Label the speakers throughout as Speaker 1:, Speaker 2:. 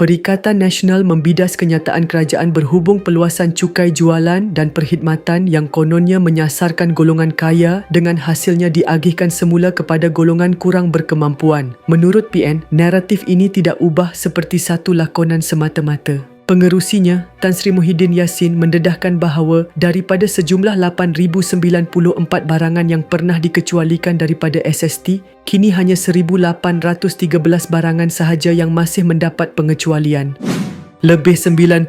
Speaker 1: Perikatan Nasional membidas kenyataan kerajaan berhubung peluasan cukai jualan dan perkhidmatan yang kononnya menyasarkan golongan kaya dengan hasilnya diagihkan semula kepada golongan kurang berkemampuan. Menurut PN, naratif ini tidak ubah seperti satu lakonan semata-mata. Pengerusinya, Tan Sri Muhyiddin Yassin mendedahkan bahawa daripada sejumlah 8,094 barangan yang pernah dikecualikan daripada SST, kini hanya 1,813 barangan sahaja yang masih mendapat pengecualian. Lebih 90%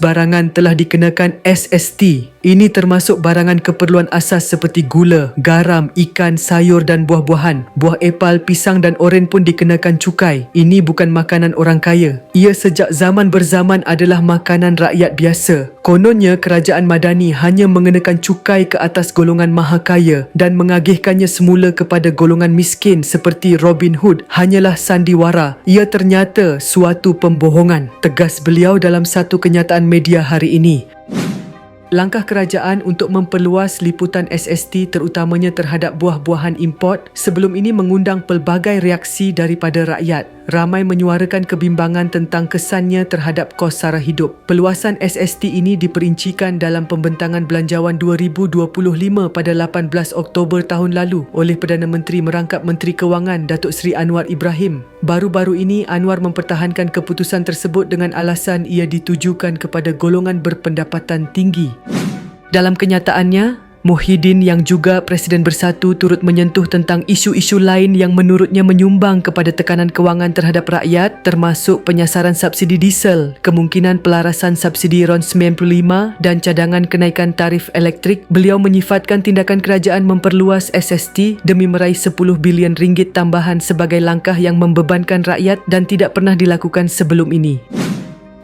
Speaker 1: barangan telah dikenakan SST. Ini termasuk barangan keperluan asas seperti gula, garam, ikan, sayur dan buah-buahan. Buah epal, pisang dan oren pun dikenakan cukai. Ini bukan makanan orang kaya. Ia sejak zaman berzaman adalah makanan rakyat biasa. Kononnya kerajaan Madani hanya mengenakan cukai ke atas golongan maha kaya dan mengagihkannya semula kepada golongan miskin seperti Robin Hood hanyalah sandiwara. Ia ternyata suatu pembohongan. Tegas beliau dalam satu kenyataan media hari ini. Langkah kerajaan untuk memperluas liputan SST terutamanya terhadap buah-buahan import sebelum ini mengundang pelbagai reaksi daripada rakyat. Ramai menyuarakan kebimbangan tentang kesannya terhadap kos sara hidup. Peluasan SST ini diperincikan dalam pembentangan belanjawan 2025 pada 18 Oktober tahun lalu oleh Perdana Menteri Merangkap Menteri Kewangan Datuk Seri Anwar Ibrahim. Baru-baru ini Anwar mempertahankan keputusan tersebut dengan alasan ia ditujukan kepada golongan berpendapatan tinggi. Dalam kenyataannya, Muhyiddin yang juga Presiden Bersatu turut menyentuh tentang isu-isu lain yang menurutnya menyumbang kepada tekanan kewangan terhadap rakyat termasuk penyasaran subsidi diesel, kemungkinan pelarasan subsidi RON 95 dan cadangan kenaikan tarif elektrik. Beliau menyifatkan tindakan kerajaan memperluas SST demi meraih 10 bilion ringgit tambahan sebagai langkah yang membebankan rakyat dan tidak pernah dilakukan sebelum ini.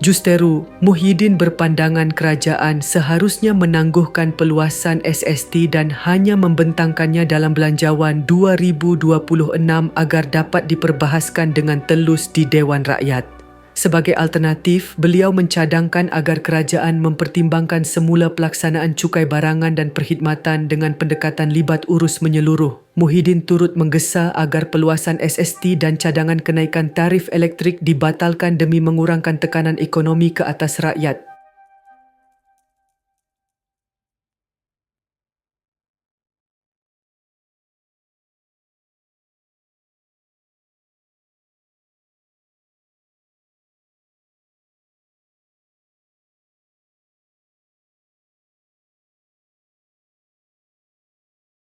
Speaker 1: Justeru, Muhyiddin berpandangan kerajaan seharusnya menangguhkan peluasan SST dan hanya membentangkannya dalam belanjawan 2026 agar dapat diperbahaskan dengan telus di Dewan Rakyat. Sebagai alternatif, beliau mencadangkan agar kerajaan mempertimbangkan semula pelaksanaan cukai barangan dan perkhidmatan dengan pendekatan libat urus menyeluruh. Muhyiddin turut menggesa agar peluasan SST dan cadangan kenaikan tarif elektrik dibatalkan demi mengurangkan tekanan ekonomi ke atas rakyat.